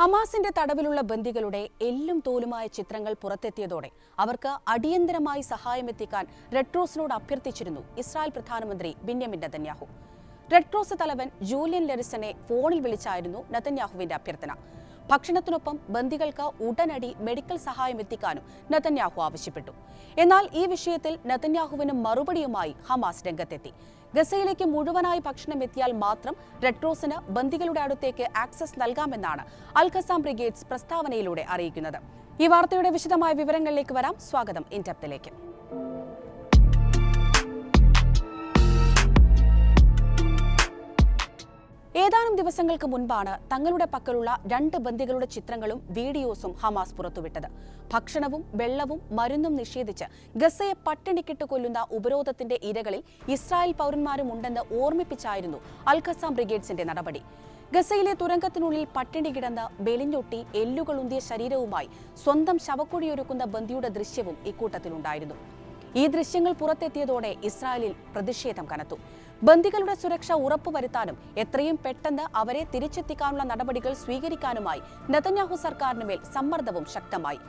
ഹമാസിന്റെ തടവിലുള്ള ബന്ദികളുടെ എല്ലും തോലുമായ ചിത്രങ്ങൾ പുറത്തെത്തിയതോടെ അവർക്ക് അടിയന്തരമായി സഹായമെത്തിക്കാൻ റെഡ് ക്രോസിനോട് അഭ്യർത്ഥിച്ചിരുന്നു ഇസ്രായേൽ പ്രധാനമന്ത്രി ബിന്യമിൻ നെതന്യാഹു. റെഡ് ക്രോസ് തലവൻ ജൂലിയൻ ലെറിസനെ ഫോണിൽ വിളിച്ചായിരുന്നു നെതന്യാഹുവിന്റെ അഭ്യർത്ഥന. ഭക്ഷണത്തിനൊപ്പം ബന്ദികൾക്ക് ഉടനടി മെഡിക്കൽ സഹായം എത്തിക്കാനും നെതന്യാഹു ആവശ്യപ്പെട്ടു. എന്നാൽ ഈ വിഷയത്തിൽ നെതന്യാഹുവിന് മറുപടിയുമായി ഹമാസ് രംഗത്തെത്തി. ഗസയിലേക്ക് മുഴുവനായി ഭക്ഷണം എത്തിയാൽ മാത്രം റെഡ് ക്രോസിന് ബന്ദികളുടെ അടുത്തേക്ക് ആക്സസ് നൽകാമെന്നാണ് അൽ ഖസാം ബ്രിഗേഡ്സ് പ്രസ്താവനയിലൂടെ അറിയിക്കുന്നത്. ഈ വാർത്തയുടെ വിശദമായ വിവരങ്ങളിലേക്ക് വരാം. സ്വാഗതം ഇന്റപ്തിലേക്ക് ഏതാനും ദിവസങ്ങൾക്ക് മുൻപാണ് തങ്ങളുടെ പക്കലുള്ള രണ്ട് ബന്ദികളുടെ ചിത്രങ്ങളും വീഡിയോസും ഹമാസ് പുറത്തുവിട്ടത്. ഭക്ഷണവും വെള്ളവും മരുന്നും നിഷേധിച്ച് ഗസയെ പട്ടിണിക്കിട്ട് കൊല്ലുന്ന ഉപരോധത്തിന്റെ ഇരകളിൽ ഇസ്രായേൽ പൗരന്മാരും ഉണ്ടെന്ന് ഓർമ്മിപ്പിച്ചായിരുന്നു അൽഖസാം ബ്രിഗേഡ്സിന്റെ നടപടി. ഗസയിലെ തുരങ്കത്തിനുള്ളിൽ പട്ടിണി കിടന്ന് ബെലിഞ്ഞൊട്ടി എല്ലുകളുന്തിയ ശരീരവുമായി സ്വന്തം ശവക്കുഴിയൊരുക്കുന്ന ബന്ദിയുടെ ദൃശ്യവും ഇക്കൂട്ടത്തിലുണ്ടായിരുന്നു. ഈ ദൃശ്യങ്ങൾ പുറത്തെത്തിയതോടെ ഇസ്രായേലിൽ പ്രതിഷേധം കനത്തു. ബന്ദികളുടെ സുരക്ഷ ഉറപ്പുവരുത്താനും എത്രയും പെട്ടെന്ന് അവരെ തിരിച്ചെത്തിക്കാനുള്ള നടപടികൾ സ്വീകരിക്കാനുമായി നെതന്യാഹു സർക്കാരിനുമേൽ സമ്മർദ്ദവും ശക്തമായി.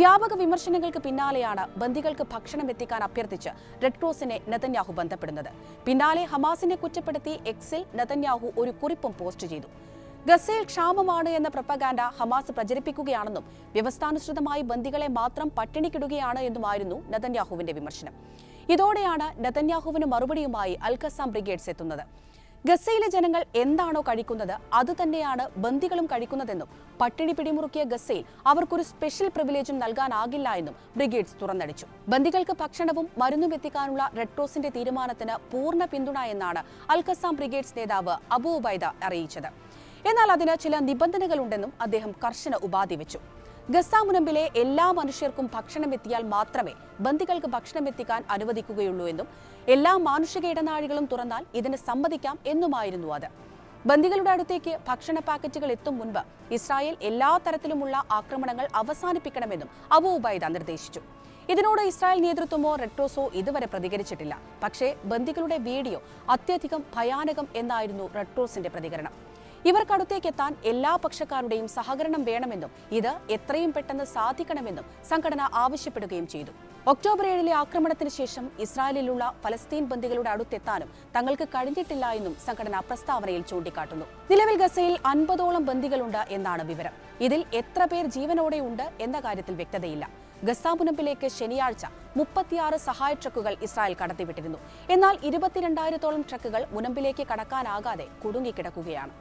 വ്യാപക വിമർശനങ്ങൾക്ക് പിന്നാലെയാണ് ബന്ദികൾക്ക് ഭക്ഷണം എത്തിക്കാൻ അഭ്യർത്ഥിച്ച് റെഡ് ക്രോസിനെ നെതന്യാഹു ബന്ധപ്പെടുന്നത്. പിന്നാലെ ഹമാസിനെ കുറ്റപ്പെടുത്തി എക്സിൽ നെതന്യാഹു ഒരു കുറിപ്പും പോസ്റ്റ് ചെയ്തു. ഗസയിൽ ക്ഷാമമാണ് എന്ന പ്രപ്പഗാൻഡ ഹമാസ് പ്രചരിപ്പിക്കുകയാണെന്നും വ്യവസ്ഥാനുസൃതമായി ബന്ദികളെ മാത്രം പട്ടിണിക്കിടുകയാണ് എന്നുമായിരുന്നു നതന്യാഹുവിന്റെ വിമർശനം. ഇതോടെയാണ് നെതന്യാഹുവിന് മറുപടിയുമായി അൽഖസാം ബ്രിഗേഡ്സ് എത്തുന്നത്. ഗസയിലെ ജനങ്ങൾ എന്താണോ കഴിക്കുന്നത് അത് തന്നെയാണ് ബന്ദികളും കഴിക്കുന്നതെന്നും പട്ടിണി പിടിമുറുക്കിയ ഗസയിൽ അവർക്കൊരു സ്പെഷ്യൽ പ്രിവിലേജും നൽകാനാകില്ല എന്നും ബ്രിഗേഡ്സ് തുറന്നടിച്ചു. ബന്ദികൾക്ക് ഭക്ഷണവും മരുന്നും എത്തിക്കാനുള്ള റെഡ് ക്രോസിന്റെ തീരുമാനത്തിന് പൂർണ പിന്തുണ എന്നാണ് അൽഖസാം ബ്രിഗേഡ്സ് നേതാവ് അബു ഉബൈദ അറിയിച്ചത്. എന്നാൽ അതിന് ചില നിബന്ധനകളുണ്ടെന്നും അദ്ദേഹം കർശന ഉപാധി വെച്ചു. ഗസ മുനമ്പിലെ എല്ലാ മനുഷ്യർക്കും ഭക്ഷണം എത്തിയാൽ മാത്രമേ ബന്ദികൾക്ക് ഭക്ഷണം എത്തിക്കാൻ അനുവദിക്കുകയുള്ളൂ എന്നും എല്ലാ മാനുഷിക ഇടനാഴികളും തുറന്നാൽ ഇതിന് സമ്മതിക്കാം എന്നുമായിരുന്നു അത്. ബന്ദികളുടെ അടുത്തേക്ക് ഭക്ഷണ പാക്കറ്റുകൾ എത്തും മുൻപ് ഇസ്രായേൽ എല്ലാ തരത്തിലുമുള്ള ആക്രമണങ്ങൾ അവസാനിപ്പിക്കണമെന്നും അബു ഉബൈദ നിർദ്ദേശിച്ചു. ഇതിനോട് ഇസ്രായേൽ നേതൃത്വമോ റെഡ് ക്രോസോ ഇതുവരെ പ്രതികരിച്ചിട്ടില്ല. പക്ഷേ ബന്ദികളുടെ വീഡിയോ അത്യധികം ഭയാനകം എന്നായിരുന്നു റെഡ് ക്രോസിന്റെ പ്രതികരണം. ഇവർക്കടുത്തേക്ക് എത്താൻ എല്ലാ പക്ഷക്കാരുടെയും സഹകരണം വേണമെന്നും ഇത് എത്രയും പെട്ടെന്ന് സാധിക്കണമെന്നും സംഘടന ആവശ്യപ്പെടുകയും ചെയ്തു. ഒക്ടോബർ ഏഴിലെ ആക്രമണത്തിന് ശേഷം ഇസ്രായേലിലുള്ള ഫലസ്തീൻ ബന്ദികളുടെ അടുത്തെത്താനും തങ്ങൾക്ക് കഴിഞ്ഞിട്ടില്ല എന്നും സംഘടന പ്രസ്താവനയിൽ ചൂണ്ടിക്കാട്ടുന്നു. നിലവിൽ ഗസയിൽ അൻപതോളം ബന്ദികളുണ്ട് എന്നാണ് വിവരം. ഇതിൽ എത്ര പേർ ജീവനോടെ ഉണ്ട് എന്ന കാര്യത്തിൽ വ്യക്തതയില്ല. ഗസ മുനമ്പിലേക്ക് ശനിയാഴ്ച മുപ്പത്തിയാറ് സഹായ ട്രക്കുകൾ ഇസ്രായേൽ കടത്തിവിട്ടിരുന്നു. എന്നാൽ ഇരുപത്തിരണ്ടായിരത്തോളം ട്രക്കുകൾ മുനമ്പിലേക്ക് കടക്കാനാകാതെ കുടുങ്ങിക്കിടക്കുകയാണ്.